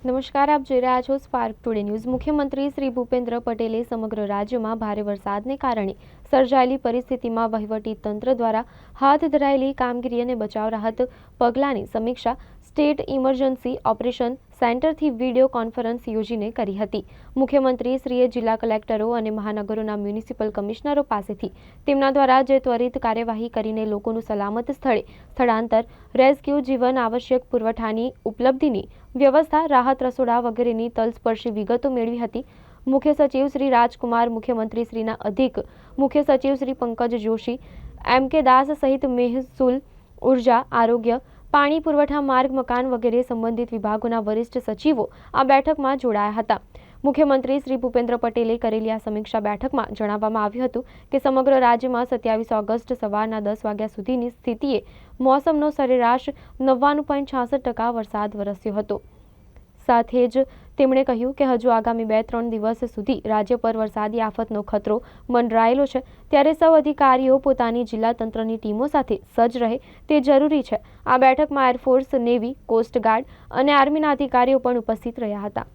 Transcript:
નમસ્કાર, આપ જોઈ રહ્યા છો સ્પાર્ક ટુડે ન્યૂઝ મુખ્યમંત્રી શ્રી ભૂપેન્દ્ર પટેલે સમગ્ર રાજ્યમાં ભારે વરસાદને કારણે સર્જાયેલી પરિસ્થિતિમાં વહીવટી તંત્ર દ્વારા હાથ ધરાયેલી કામગીરી અને બચાવ રાહત પગલાંની સમીક્ષા સ્ટેટ ઇમરજન્સી ઓપરેશન સેન્ટરથી વીડિયો કોન્ફરન્સ યોજીને કરી હતી. મુખ્યમંત્રીશ્રીએ જિલ્લા કલેક્ટરો અને મહાનગરોના મ્યુનિસિપલ કમિશનરો પાસેથી તેમના દ્વારા જે ત્વરિત કાર્યવાહી કરીને લોકોનું સલામત સ્થળે સ્થળાંતર, રેસ્ક્યુ જીવન આવશ્યક પુરવઠાની ઉપલબ્ધિની વ્યવસ્થા, રાહત રસોડા વગેરેની તલસ્પર્શી વિગતો મેળવી હતી. મુખ્ય સચિવ શ્રી રાજકુમાર, મુખ્યમંત્રીશ્રીના અધિક મુખ્ય સચિવ શ્રી પંકજ જોશી, એમ કે દાસ સહિત મહેસૂલ ઊર્જા, આરોગ્ય પાણી પુરવઠા માર્ગ મકાન વગેરે સંબંધિત વિભાગોના વરિષ્ઠ સચિવો આ બેઠકમાં જોડાયા હતા. મુખ્યમંત્રી શ્રી ભૂપેન્દ્ર પટેલે કરેલી આ સમીક્ષા બેઠકમાં જણાવવામાં આવ્યું હતું કે સમગ્ર રાજ્યમાં સત્યાવીસ ઓગસ્ટ સવારના દસ વાગ્યા સુધીની સ્થિતિએ મોસમનો સરેરાશ નવ્વાણું પોઈન્ટ છાસઠ ટકા વરસાદ વરસ્યો હતો. સાથે જ તેમણે કહ્યું કે હજુ આગામી બે ત્રણ દિવસ સુધી રાજ્ય પર વરસાદી આફતનો ખતરો મંડરાયેલો છે. ત્યારે સૌ અધિકારીઓ પોતાની જિલ્લા તંત્રની ટીમો સાથે સજ્જ રહે તે જરૂરી છે. આ બેઠકમાં એરફોર્સ નેવી કોસ્ટગાર્ડ અને આર્મીના અધિકારીઓ પણ ઉપસ્થિત રહ્યા હતા.